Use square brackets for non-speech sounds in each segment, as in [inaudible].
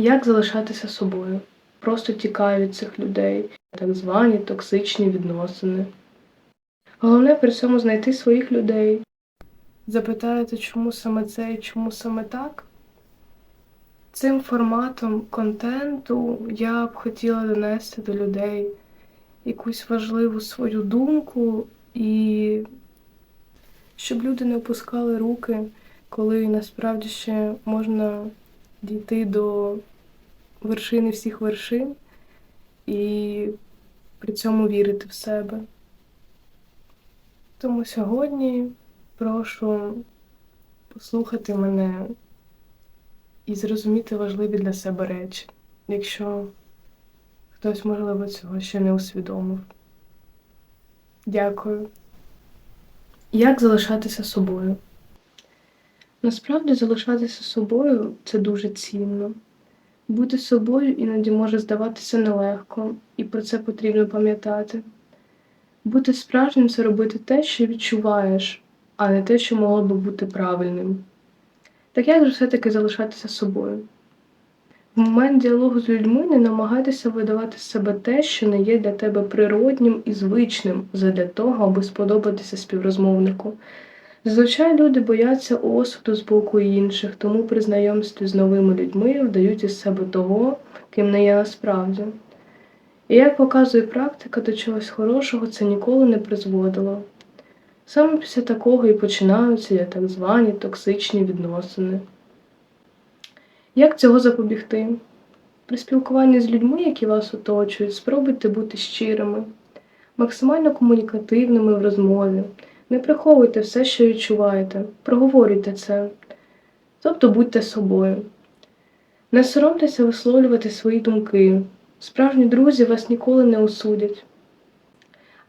Як залишатися собою? Просто тікаю від цих людей, так звані токсичні відносини. Головне при цьому знайти своїх людей. Запитаєте, чому саме це і чому саме так? Цим форматом контенту я б хотіла донести до людей якусь важливу свою думку і щоб люди не опускали руки, коли насправді ще можна дійти до вершини всіх вершин і при цьому вірити в себе. Тому сьогодні прошу послухати мене і зрозуміти важливі для себе речі, якщо хтось, можливо, цього ще не усвідомив. Дякую. Як залишатися собою? Насправді залишатися собою це дуже цінно. Бути собою іноді може здаватися нелегко, і про це потрібно пам'ятати. Бути справжнім це робити те, що відчуваєш, а не те, що могло би бути правильним. Так як же все-таки залишатися собою? В момент діалогу з людьми не намагайтеся видавати з себе те, що не є для тебе природнім і звичним, задля того, аби сподобатися співрозмовнику. Зазвичай люди бояться осуду з боку інших, тому при знайомстві з новими людьми вдають із себе того, ким не є насправді. І як показує практика, до чогось хорошого це ніколи не призводило. Саме після такого і починаються так звані токсичні відносини. Як цього запобігти? При спілкуванні з людьми, які вас оточують, спробуйте бути щирими, максимально комунікативними в розмові. Не приховуйте все, що відчуваєте, проговорюйте це, тобто будьте собою. Не соромтеся висловлювати свої думки. Справжні друзі вас ніколи не осудять.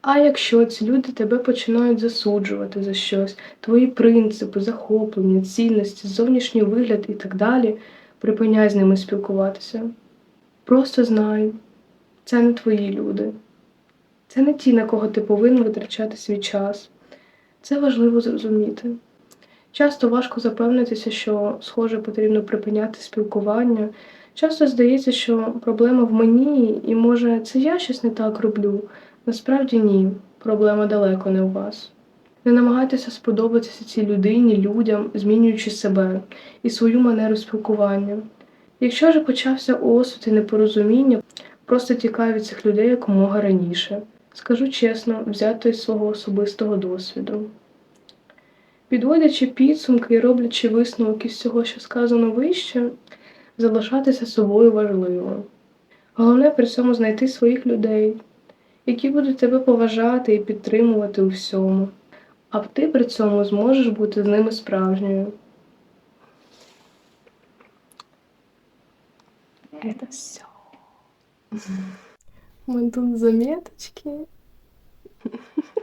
А якщо ці люди тебе починають засуджувати за щось, твої принципи, захоплення, цінності, зовнішній вигляд і так далі, припиняй з ними спілкуватися. Просто знай, це не твої люди. Це не ті, на кого ти повинен витрачати свій час. Це важливо зрозуміти. Часто важко запевнитися, що, схоже, потрібно припиняти спілкування. Часто здається, що проблема в мені, і може це я щось не так роблю. Насправді ні, проблема далеко не у вас. Не намагайтеся сподобатися цій людині, людям, змінюючи себе і свою манеру спілкування. Якщо ж почався осуд і непорозуміння, просто тікай від цих людей якомога раніше. Скажу чесно, взято із свого особистого досвіду. Підводячи підсумки і роблячи висновок із всього, що сказано вище, залишатися собою важливо. Головне при цьому знайти своїх людей, які будуть тебе поважати і підтримувати у всьому, а ти при цьому зможеш бути з ними справжньою. Это все. Мы тут заметочки. [laughs]